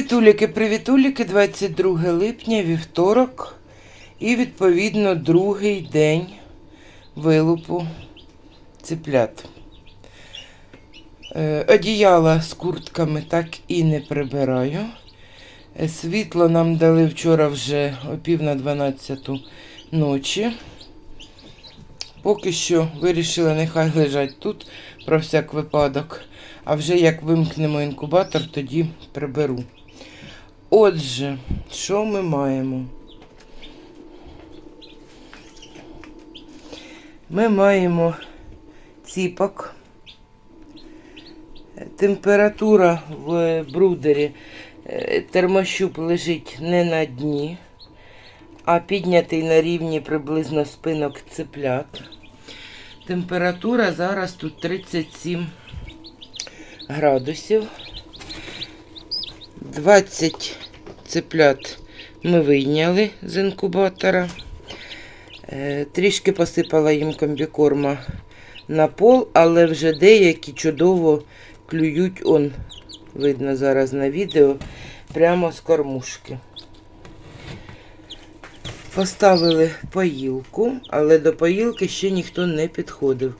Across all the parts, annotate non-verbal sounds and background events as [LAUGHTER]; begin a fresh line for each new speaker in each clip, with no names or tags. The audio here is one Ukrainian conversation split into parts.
Привітуліки, привітуліки, 22 липня, вівторок. І відповідно другий день вилупу ціплят. Е, Одіяла з куртками так і не прибираю. Е, Світло нам дали вчора вже о пів на 12 ночі. Поки що вирішила, нехай лежать тут про всяк випадок. А вже як вимкнемо інкубатор, тоді приберу. Отже, що ми маємо? Ми маємо ціпок. Температура в брудері е, термощуп лежить не на дні, а піднятий на рівні приблизно спинок цеплят. Температура зараз тут 37 градусів. 20 цеплят ми вийняли з інкубатора. Е, Трішки посипала їм комбікорма на пол, але вже деякі чудово клюють, он, видно зараз на відео, прямо з кормушки. Поставили поїлку, але до поїлки ще ніхто не підходив.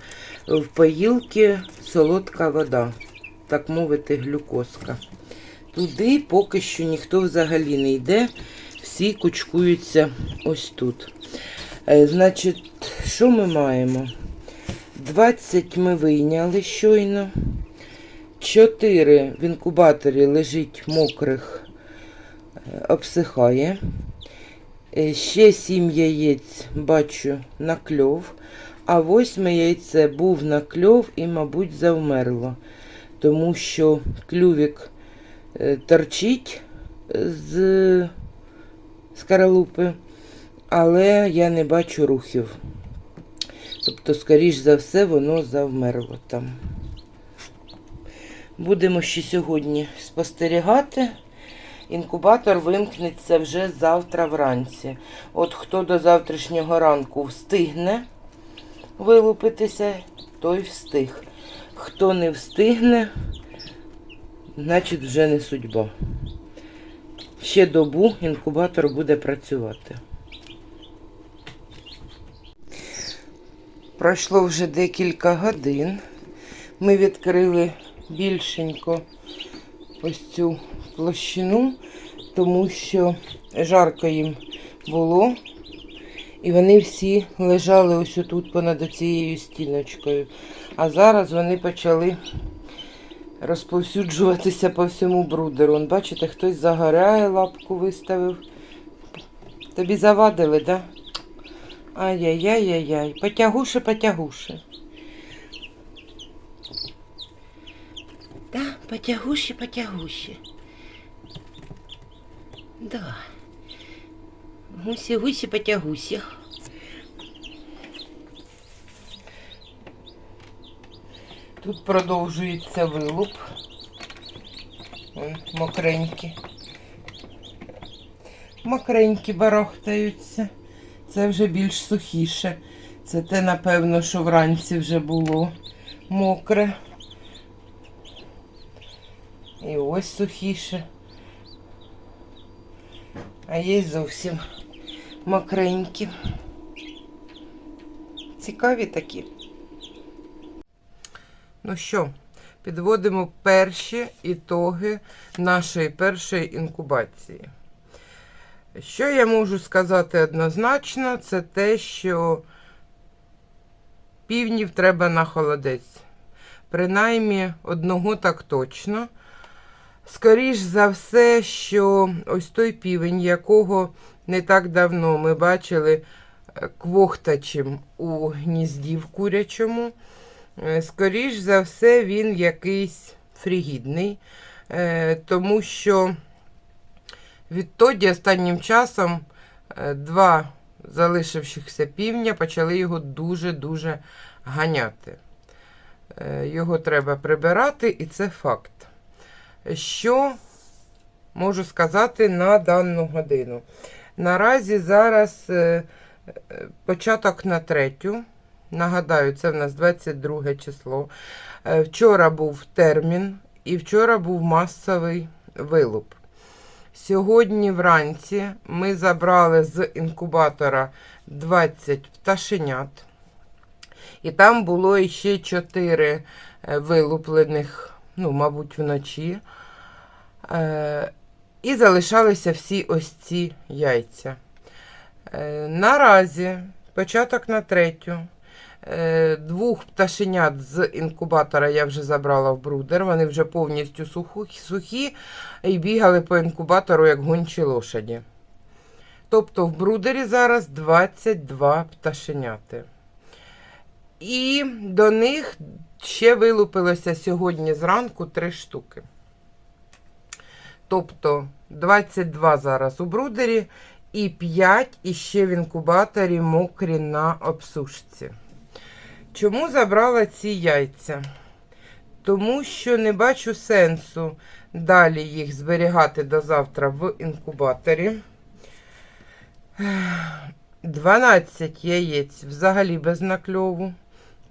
В поїлки солодка вода, так мовити, глюкозка. Туди поки що ніхто взагалі не йде, всі кучкуються ось тут. Е, Значить, що ми маємо? 20 ми вийняли щойно. 4 в інкубаторі лежить мокрих, е, обсихає. Е, Ще 7 яєць бачу на кльов. А восьме яйце був на кльов і, мабуть, завмерло. Тому що клювік торчить з скаралупи, але я не бачу рухів. Тобто, скоріш за все, воно завмерло там. Будемо ще сьогодні спостерігати. Інкубатор вимкнеться вже завтра вранці. От хто до завтрашнього ранку встигне вилупитися, той встиг. Хто не встигне, значить вже не судьба. Ще добу інкубатор буде працювати. Пройшло вже декілька годин. Ми відкрили більшенько ось цю площину, тому що жарко їм було. І вони всі лежали ось тут понад цією стіночкою. А зараз вони почали розповсюджуватися по всьому брудеру. Он, бачите, хтось загоряє, лапку виставив. Тобі завадили, да? Ай-яй-яй-яй-яй. Потягуше, потягуше. Да, потягуще, потягуще. Да. Гусі, гусі, потягусі. Тут продовжується вилуп. Вон, мокренькі. Мокренькі барахтаються. Це вже більш сухіше. Це те, напевно, що вранці вже було мокре. І ось сухіше. А є зовсім мокренькі. Цікаві такі. Ну що, підводимо перші ітоги нашої першої інкубації. Що я можу сказати однозначно, це те, що півнів треба на холодець. Принаймні одного так точно. Скоріш за все, що ось той півень, якого не так давно ми бачили е, квохтачем у гнізді в курячому, скоріш за все, він якийсь фрігідний, е, тому що відтоді останнім часом е, два залишившихся півня почали його дуже-дуже ганяти. Е, Його треба прибирати, і це факт. Що можу сказати на дану годину? Наразі зараз е, е, початок на третю. Нагадаю, це в нас 22 число. Е, Вчора був термін і вчора був масовий вилуп. Сьогодні вранці ми забрали з інкубатора 20 пташенят. І там було ще 4 вилуплених, ну, мабуть, вночі. Е, і залишалися всі ось ці яйця. Е, наразі початок на третю. Е, Двох пташенят з інкубатора я вже забрала в брудер. Вони вже повністю сухі і бігали по інкубатору як гончі лошаді. Тобто в брудері зараз 22 пташеняти. І до них ще вилупилося сьогодні зранку 3 штуки. Тобто 22 зараз у брудері і 5 іще в інкубаторі мокрі на обсушці. Чому забрала ці яйця? Тому що не бачу сенсу далі їх зберігати до завтра в інкубаторі. 12 яєць взагалі без накльову.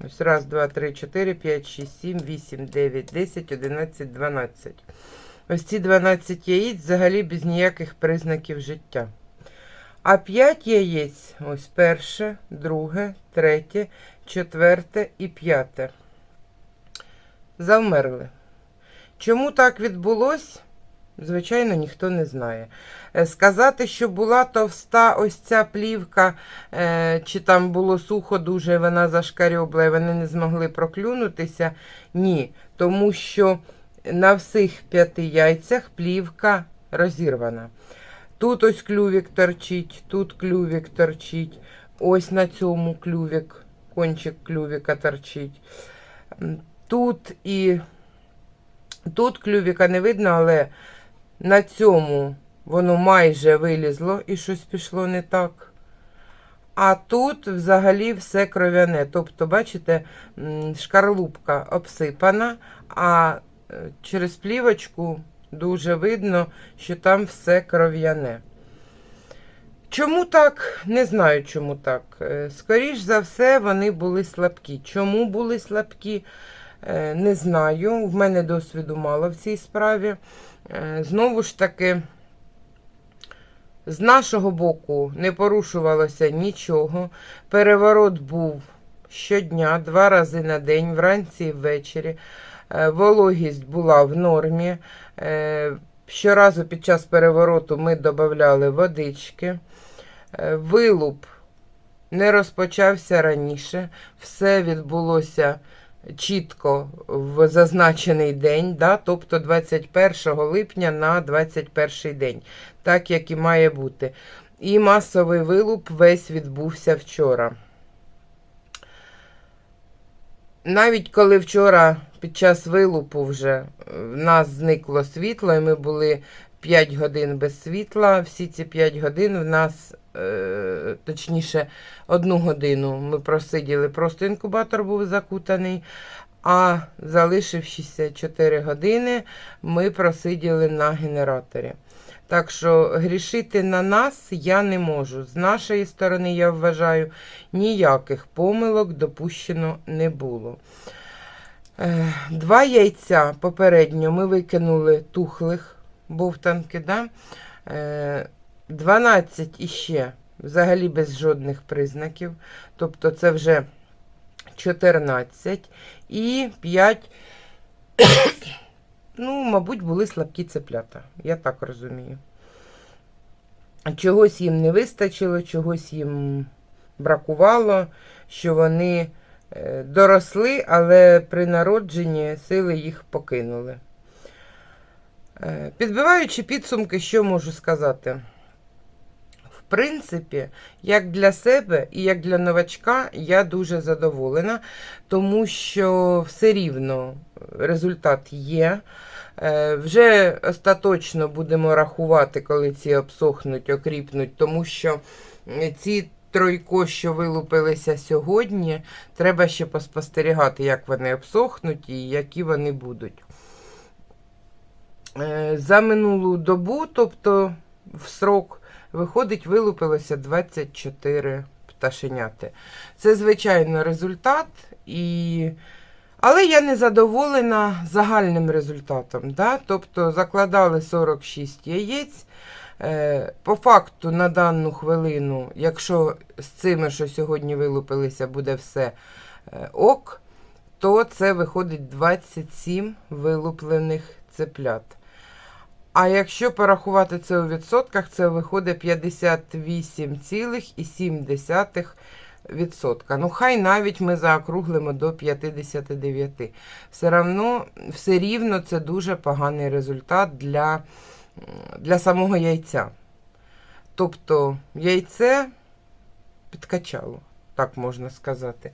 Ось раз, два, три, чотири, п'ять, шість, сім, вісім, дев'ять, десять, одинадцять, дванадцять. Ось ці 12 яєць взагалі без ніяких признаків життя. А 5 яєць, ось перше, друге, третє, четверте і п'яте. Завмерли. Чому так відбулось? Звичайно, ніхто не знає. Е, Сказати, що була товста ось ця плівка, е, чи там було сухо дуже, вона зашкарьобла, і вони не змогли проклюнутися. Ні. Тому що на всіх п'яти яйцях плівка розірвана. Тут ось клювік торчить, тут клювік торчить, ось на цьому клювік, кончик клювіка торчить. Тут і тут клювіка не видно, але на цьому воно майже вилізло і щось пішло не так. А тут взагалі все кров'яне. Тобто, бачите, шкарлупка обсипана, а е, через плівочку дуже видно, що там все кров'яне. Чому так? Не знаю, чому так. Е, Скоріш за все, вони були слабкі. Чому були слабкі? Е, Не знаю. В мене досвіду мало в цій справі. Е, Знову ж таки, з нашого боку не порушувалося нічого. Переворот був щодня, два рази на день, вранці і ввечері. Е, Вологість була в нормі. Е, Щоразу під час перевороту ми додавали водички. Е, Вилуп не розпочався раніше. Все відбулося чітко в зазначений день, да? тобто 21 липня на 21 день, так як і має бути. І масовий вилуп весь відбувся вчора. Навіть коли вчора під час вилупу вже е, в нас зникло світло, і ми були 5 годин без світла, всі ці 5 годин в нас, е, точніше, одну годину ми просиділи, просто інкубатор був закутаний, а залишившися 4 години ми просиділи на генераторі. Так що грішити на нас я не можу. З нашої сторони, я вважаю, ніяких помилок допущено не було. Е, Два яйця попередньо ми викинули тухлих бовтанки. Да? Е, 12 іще взагалі без жодних признаків. Тобто це вже 14 і 5. [COUGHS] Ну, мабуть, були слабкі цеплята, я так розумію. Чогось їм не вистачило, чогось їм бракувало, що вони е, доросли, але при народженні сили їх покинули. Е, Підбиваючи підсумки, що можу сказати? В принципі, як для себе і як для новачка, я дуже задоволена, тому що все рівно результат є. Е, Вже остаточно будемо рахувати, коли ці обсохнуть, окріпнуть, тому що ці тройко, що вилупилися сьогодні, треба ще поспостерігати, як вони обсохнуть і які вони будуть. Е, За минулу добу, тобто в срок, виходить, вилупилося 24 пташеняти. Це, звичайно, результат і. Але я не задоволена загальним результатом. Да? Тобто закладали 46 яєць. Е, По факту на дану хвилину, якщо з цими, що сьогодні вилупилися, буде все е, ок, то це виходить 27 вилуплених цеплят. А якщо порахувати це у відсотках, це виходить 58,7%. Ну, хай навіть ми заокруглимо до 59. Все равно, все рівно це дуже поганий результат для, для самого яйця. Тобто яйце підкачало, так можна сказати.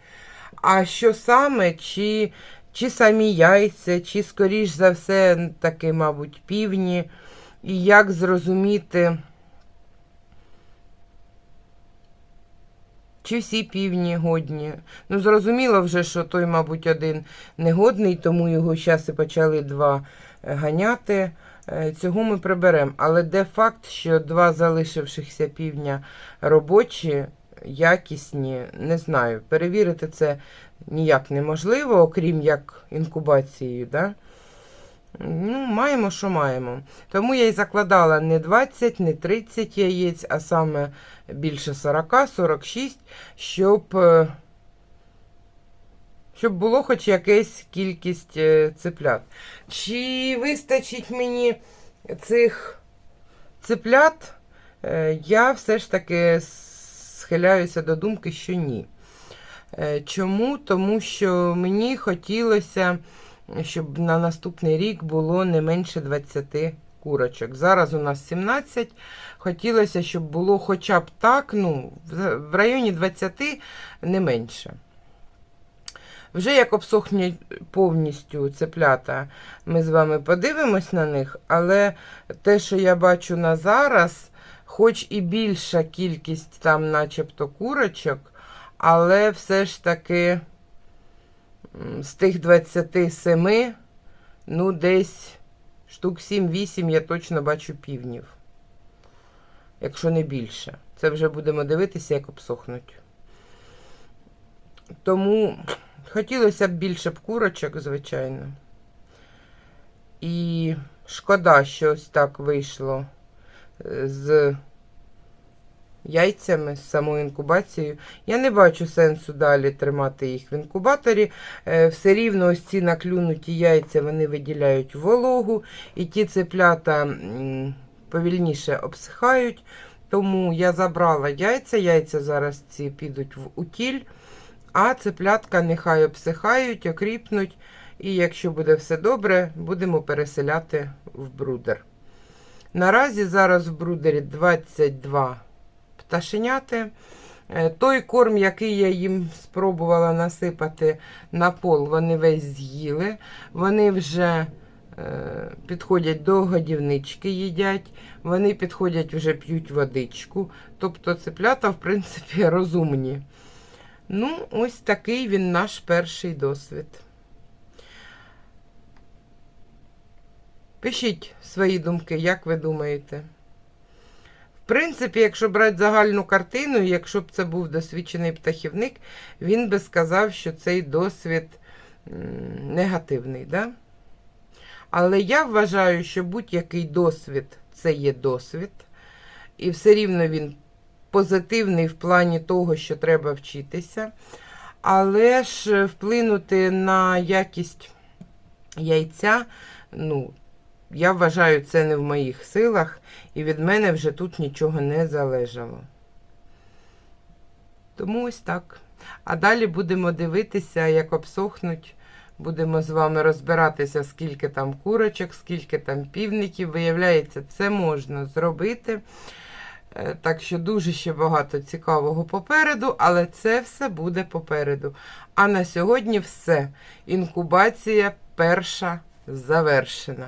А що саме, чи, чи самі яйця, чи, скоріш за все, таки, мабуть, півні, і як зрозуміти, чи всі півні годні. Ну, зрозуміло вже, що той, мабуть, один негодний, тому його зараз і почали два е, ганяти. Е, Цього ми приберемо. Але де факт, що два залишившихся півня робочі, якісні, не знаю. Перевірити це ніяк неможливо, окрім як інкубацією. Да? Ну, маємо, що маємо. Тому я й закладала не 20, не 30 яєць, а саме більше 40-46, щоб, е, щоб було хоч якась кількість е, цеплят. Чи вистачить мені цих цеплят? Е, Я все ж таки схиляюся до думки, що ні. Е, Чому? Тому що мені хотілося, щоб на наступний рік було не менше 20 курочок. Зараз у нас 17. Хотілося, щоб було хоча б так, ну, в в районі 20 не менше. Вже як обсохнуть повністю цеплята, ми з вами подивимось на них, але те, що я бачу на зараз, хоч і більша кількість там, начебто, курочок, але все ж таки з тих 27, ну, десь штук 7-8 я точно бачу півнів. Якщо не більше. Це вже будемо дивитися, як обсохнуть. Тому хотілося б більше б курочок, звичайно. І шкода, що ось так вийшло е, з яйцями, з самою інкубацією. Я не бачу сенсу далі тримати їх в інкубаторі. Е, Все рівно ось ці наклюнуті яйця вони виділяють вологу, і ті цеплята повільніше обсихають. Тому я забрала яйця. Яйця зараз ці підуть в утіль, а цеплятка нехай обсихають, окріпнуть. І якщо буде все добре, будемо переселяти в брудер. Наразі зараз в брудері 22 пташеняти. Е, Той корм, який я їм спробувала насипати на пол, вони весь з'їли. Вони вже е, підходять до годівнички, їдять, вони підходять вже п'ють водичку. Тобто цеплята, в принципі, [LAUGHS] розумні. Ну, ось такий він наш перший досвід. Пишіть свої думки, як ви думаєте. В принципі, якщо брати загальну картину, якщо б це був досвідчений птахівник, він би сказав, що цей досвід негативний. Да? Але я вважаю, що будь-який досвід це є досвід, і все рівно він позитивний в плані того, що треба вчитися. Але ж вплинути на якість яйця, ну, я вважаю, це не в моїх силах, і від мене вже тут нічого не залежало. Тому ось так. А далі будемо дивитися, як обсохнуть. Будемо з вами розбиратися, скільки там курочок, скільки там півників. Виявляється, це можна зробити. Е, Так що дуже ще багато цікавого попереду, але це все буде попереду. А на сьогодні все. Інкубація перша завершена.